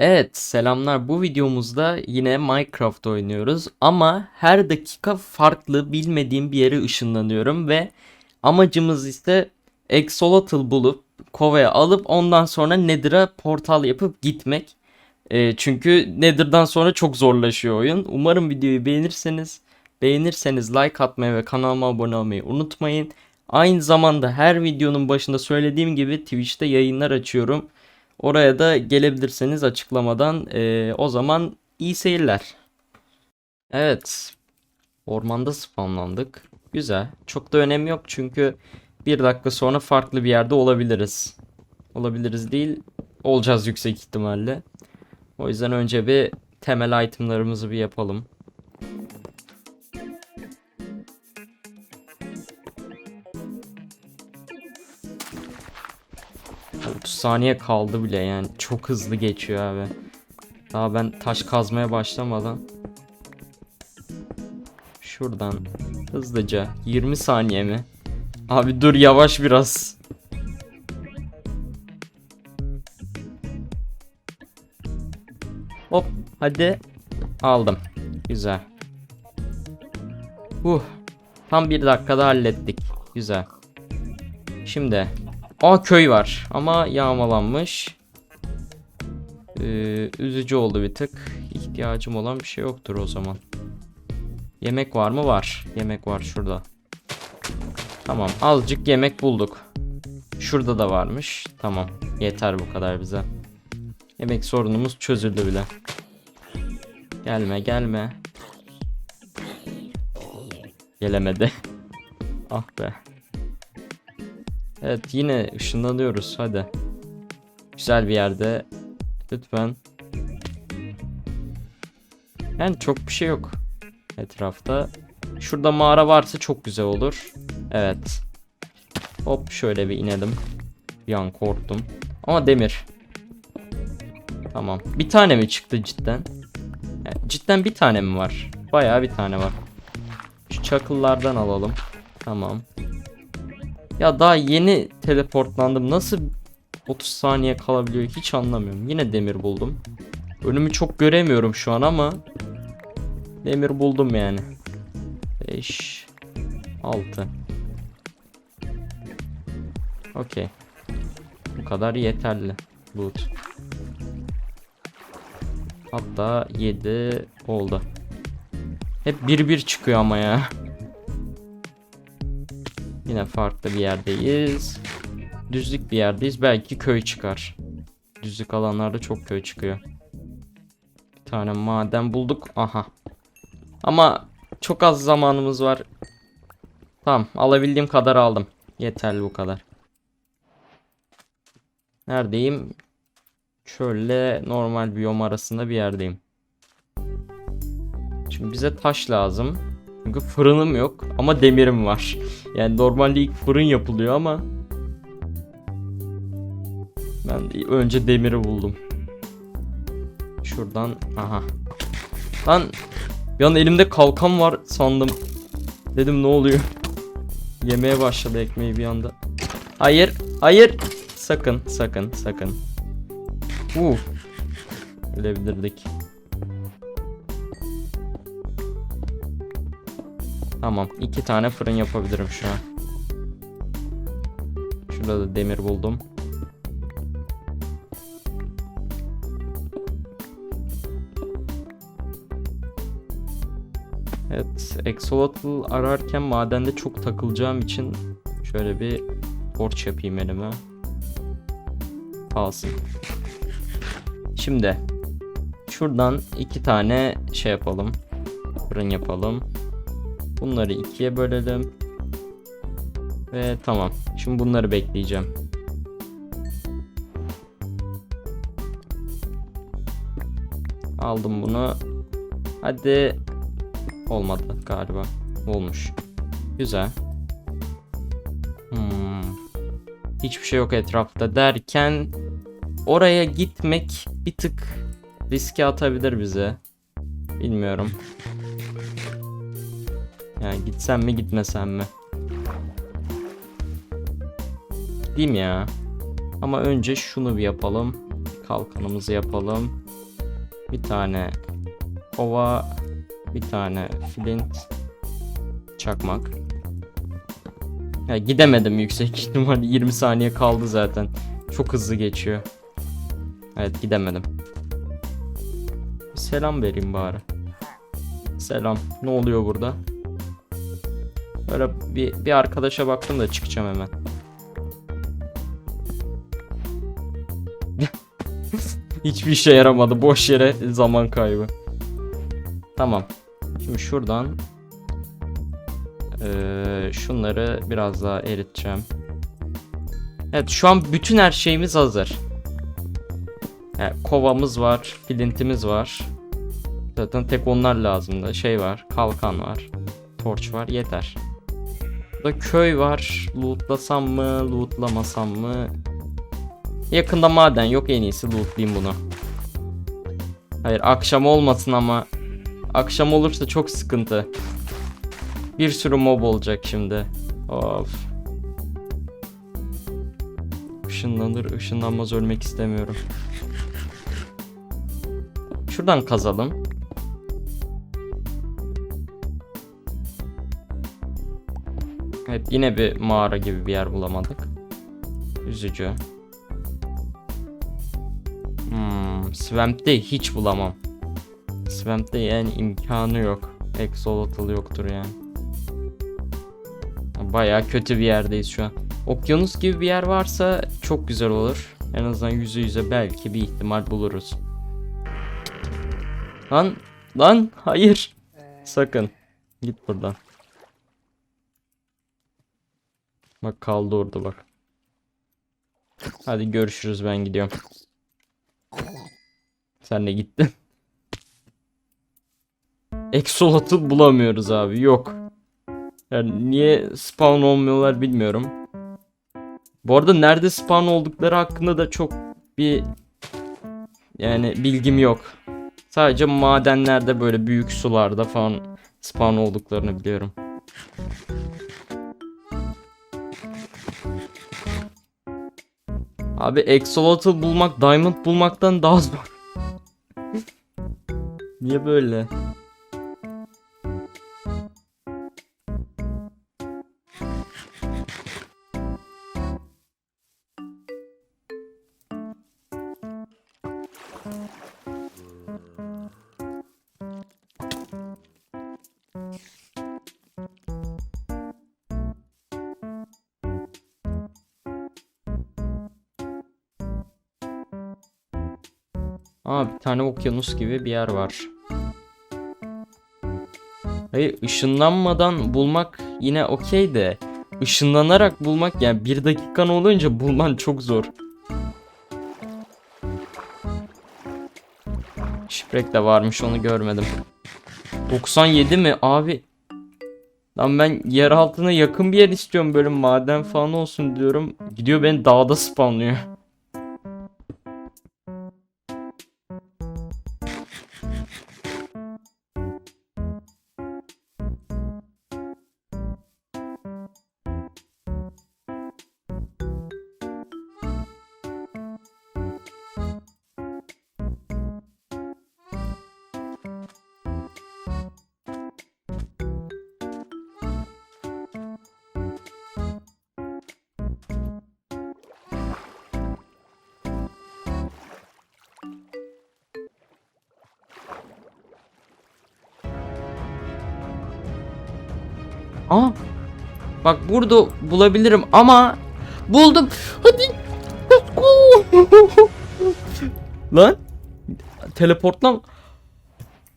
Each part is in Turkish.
Evet, selamlar. Bu videomuzda yine Minecraft oynuyoruz ama her dakika farklı bilmediğim bir yere ışınlanıyorum ve amacımız ise Axolotl bulup kovaya alıp ondan sonra Nether'a portal yapıp gitmek. Ee, çünkü Nether'dan sonra çok zorlaşıyor oyun. Umarım videoyu beğenirseniz beğenirseniz like atmayı ve kanalıma abone olmayı unutmayın. Aynı zamanda her videonun başında söylediğim gibi Twitch'te yayınlar açıyorum. Oraya da gelebilirseniz açıklamadan. Ee, o zaman iyi seyirler. Evet. Ormanda spamlandık. Güzel. Çok da önemi yok çünkü bir dakika sonra farklı bir yerde olabiliriz. Olabiliriz değil. Olacağız yüksek ihtimalle. O yüzden önce bir temel itemlarımızı bir yapalım. Saniye kaldı bile yani çok hızlı geçiyor abi. Daha ben taş kazmaya başlamadan. Şuradan hızlıca 20 saniye mi? Abi dur yavaş biraz. Hop hadi aldım. Güzel. Uh. Tam bir dakikada hallettik. Güzel. Şimdi Aa köy var ama yağmalanmış. Ee, üzücü oldu bir tık. İhtiyacım olan bir şey yoktur o zaman. Yemek var mı? Var. Yemek var şurada. Tamam azıcık yemek bulduk. Şurada da varmış. Tamam yeter bu kadar bize. Yemek sorunumuz çözüldü bile. Gelme gelme. Gelemedi. ah be. Evet yine ışınlanıyoruz hadi. Güzel bir yerde. Lütfen. Yani çok bir şey yok etrafta. Şurada mağara varsa çok güzel olur. Evet. Hop şöyle bir inelim. Bir an korktum. Ama demir. Tamam. Bir tane mi çıktı cidden? Yani cidden bir tane mi var? Bayağı bir tane var. Şu çakıllardan alalım. Tamam. Ya daha yeni teleportlandım. Nasıl 30 saniye kalabiliyor hiç anlamıyorum. Yine demir buldum. Önümü çok göremiyorum şu an ama demir buldum yani. 5 6 Okey. Bu kadar yeterli. Loot. Hatta 7 oldu. Hep bir bir çıkıyor ama ya. Yine farklı bir yerdeyiz. Düzlük bir yerdeyiz. Belki köy çıkar. Düzlük alanlarda çok köy çıkıyor. Bir tane maden bulduk. Aha. Ama çok az zamanımız var. Tamam alabildiğim kadar aldım. Yeterli bu kadar. Neredeyim? Şöyle normal biyom arasında bir yerdeyim. Şimdi bize taş lazım. Çünkü fırınım yok ama demirim var. Yani normalde ilk fırın yapılıyor ama ben önce demiri buldum. Şuradan aha. Lan bir an elimde kalkan var sandım. Dedim ne oluyor? Yemeye başladı ekmeği bir anda. Hayır, hayır. Sakın, sakın, sakın. Uh. Ölebilirdik. Tamam. iki tane fırın yapabilirim şu an. Şurada da demir buldum. Evet. Axolotl ararken madende çok takılacağım için şöyle bir torç yapayım elime. Kalsın. Şimdi şuradan iki tane şey yapalım. Fırın yapalım. Bunları ikiye bölelim. Ve tamam. Şimdi bunları bekleyeceğim. Aldım bunu. Hadi. Olmadı galiba. Olmuş. Güzel. Hmm. Hiçbir şey yok etrafta derken oraya gitmek bir tık riske atabilir bize. Bilmiyorum. Yani gitsem mi gitmesem mi? Gideyim ya. Ama önce şunu bir yapalım. kalkanımızı yapalım. Bir tane kova, bir tane flint, çakmak. Ya gidemedim yüksek ihtimal 20 saniye kaldı zaten. Çok hızlı geçiyor. Evet gidemedim. Selam vereyim bari. Selam. Ne oluyor burada? Böyle bir, bir arkadaşa baktım da çıkacağım hemen. Hiçbir işe yaramadı. Boş yere zaman kaybı. Tamam. Şimdi şuradan eee, şunları biraz daha eriteceğim. Evet şu an bütün her şeyimiz hazır. Yani kovamız var, flintimiz var. Zaten tek onlar lazımdı. Şey var, kalkan var, torç var, yeter. Burada köy var. Lootlasam mı, lootlamasam mı? Yakında maden yok en iyisi lootlayayım bunu. Hayır akşam olmasın ama akşam olursa çok sıkıntı. Bir sürü mob olacak şimdi. Of. Işınlanır ışınlanmaz ölmek istemiyorum. Şuradan kazalım. Evet yine bir mağara gibi bir yer bulamadık. Üzücü. Hmm, Swamp'te hiç bulamam. Swamp'te yani imkanı yok. Exolotl yoktur yani. Baya kötü bir yerdeyiz şu an. Okyanus gibi bir yer varsa çok güzel olur. En azından yüzü yüze belki bir ihtimal buluruz. Lan lan hayır. Sakın. Git buradan. Bak kaldı orada bak. Hadi görüşürüz ben gidiyorum. Sen de gittin. Exolotl bulamıyoruz abi yok. Yani niye spawn olmuyorlar bilmiyorum. Bu arada nerede spawn oldukları hakkında da çok bir yani bilgim yok. Sadece madenlerde böyle büyük sularda falan spawn olduklarını biliyorum. Abi Exolotl bulmak Diamond bulmaktan daha zor. Niye böyle? Aa bir tane okyanus gibi bir yer var. Hayır ışınlanmadan bulmak yine okey de ışınlanarak bulmak yani bir dakikan olunca bulman çok zor. Şiprek de varmış onu görmedim. 97 mi abi? Lan ben yer altına yakın bir yer istiyorum böyle maden falan olsun diyorum. Gidiyor beni dağda spawnlıyor. Aa. Bak burada bulabilirim ama buldum. Hadi. Lan. Teleportlam.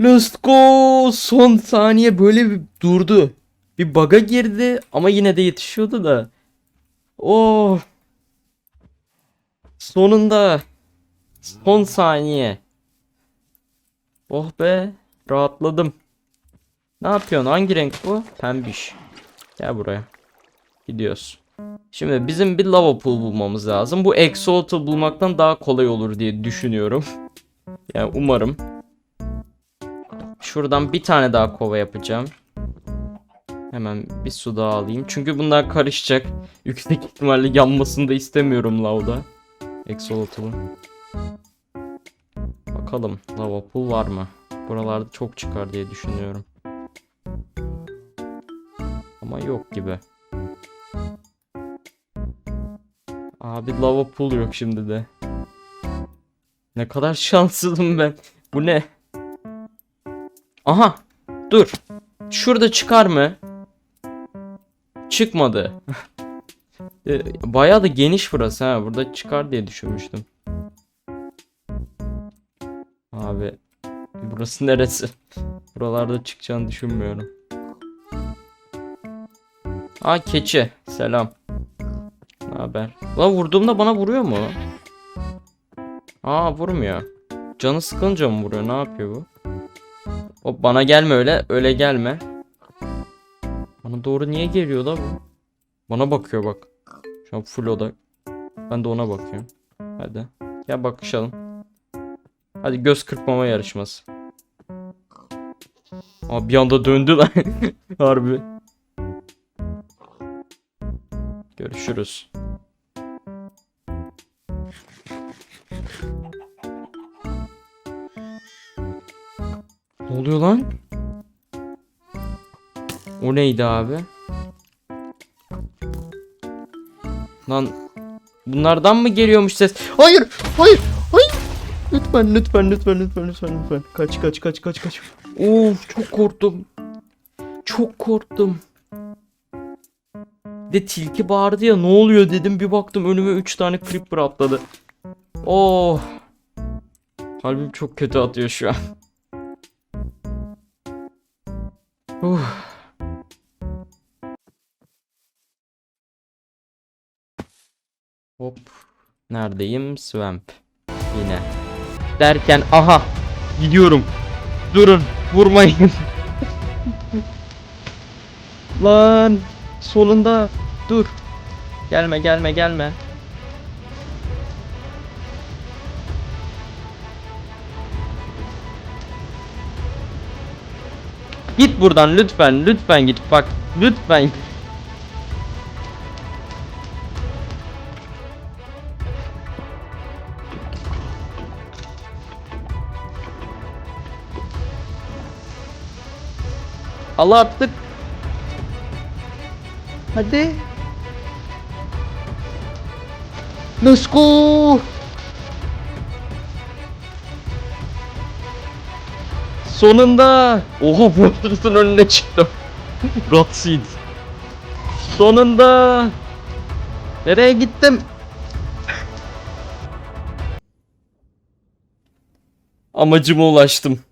Let's go. Son saniye böyle bir durdu. Bir bug'a girdi ama yine de yetişiyordu da. Oh. Sonunda. Son saniye. Oh be. Rahatladım. Ne yapıyorsun? Hangi renk bu? Pembiş. Gel buraya. Gidiyoruz. Şimdi bizim bir lava pool bulmamız lazım. Bu exolotl bulmaktan daha kolay olur diye düşünüyorum. Yani umarım. Şuradan bir tane daha kova yapacağım. Hemen bir su daha alayım. Çünkü bunlar karışacak. Yüksek ihtimalle yanmasını da istemiyorum lavda. Exolotl'un. Bakalım lava pool var mı? Buralarda çok çıkar diye düşünüyorum. Ama yok gibi. Abi lava pool yok şimdi de. Ne kadar şanssızım ben. Bu ne? Aha. Dur. Şurada çıkar mı? Çıkmadı. E, Bayağı da geniş burası ha. Burada çıkar diye düşünmüştüm. Abi. Burası neresi? Buralarda çıkacağını düşünmüyorum. Aa keçi. Selam. Ne haber? La vurduğumda bana vuruyor mu? Aa vurmuyor. Canı sıkılınca mı vuruyor? Ne yapıyor bu? Hop bana gelme öyle. Öyle gelme. Bana doğru niye geliyor la bu? Bana bakıyor bak. Şu an full odak. Ben de ona bakıyorum. Hadi. Gel bakışalım. Hadi göz kırpmama yarışması. Aa bir anda döndü lan. Harbi. Görüşürüz. Ne oluyor lan? O neydi abi? Lan bunlardan mı geliyormuş ses? Hayır, hayır, hayır. Lütfen, lütfen, lütfen, lütfen, lütfen, lütfen. Kaç, kaç, kaç, kaç, kaç. Of, çok korktum. Çok korktum. Bir De tilki bağırdı ya ne oluyor dedim bir baktım önüme 3 tane creeper atladı. Oh. Kalbim çok kötü atıyor şu an. Uh. Hop. Neredeyim? Swamp. Yine. Derken aha. Gidiyorum. Durun. Vurmayın. Lan. Sonunda. Dur. Gelme gelme gelme. Git buradan lütfen lütfen git bak lütfen. Al artık. Hadi. Let's. Sonunda. Oha Fortress'ın önüne çıktım. Rotseed. Sonunda. Nereye gittim? Amacıma ulaştım.